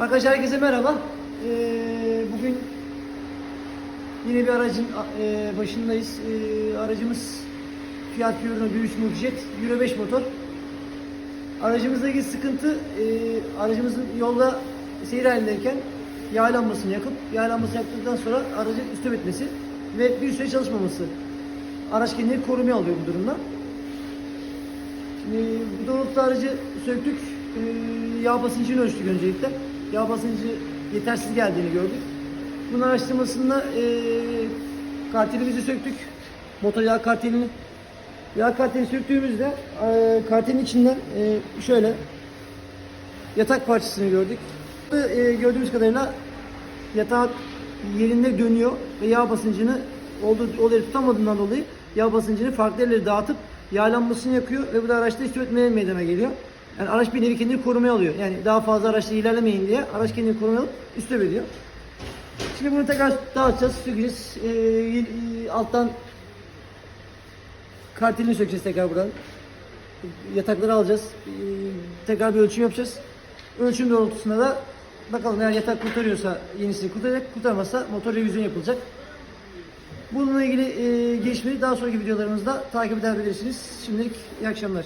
Arkadaşlar herkese merhaba. Ee, bugün yine bir aracın e, başındayız. Ee, aracımız Fiat Fiorino 1.3 Multijet Euro 5 motor. Aracımızdaki sıkıntı e, aracımızın yolda seyir halindeyken yağ lambasını yakıp yağ lambası sonra aracın üstüp etmesi ve bir süre çalışmaması. Araç kendini korumaya alıyor bu durumda. Şimdi bu doğrultuda aracı söktük. Ee, yağ basıncını ölçtük öncelikle. Yağ basıncı yetersiz geldiğini gördük. Bunun araştırmasında e, kartelimizi söktük. Motor yağ kartelini. Yağ kartelini söktüğümüzde e, kartelin içinden e, şöyle yatak parçasını gördük. E, gördüğümüz kadarıyla yatak yerinde dönüyor ve yağ basıncını olduğu o yeri tutamadığından dolayı yağ basıncını farklı yerlere dağıtıp yağlanmasını yakıyor ve bu da araçta üstümetmeye meydana geliyor. Yani araç bir nevi kendini korumaya alıyor. Yani daha fazla araçla ilerlemeyin diye araç kendini korumaya alıp üstüp ediyor. Şimdi bunu tekrar dağıtacağız, sökeceğiz. Ee, y- alttan kartelini sökeceğiz tekrar buradan. Yatakları alacağız. Ee, tekrar bir ölçüm yapacağız. Ölçüm doğrultusunda da bakalım eğer yatak kurtarıyorsa yenisini kurtaracak, kurtarmazsa motor revizyon yapılacak. Bununla ilgili e, gelişmeleri daha sonraki videolarımızda takip edebilirsiniz. Şimdilik iyi akşamlar.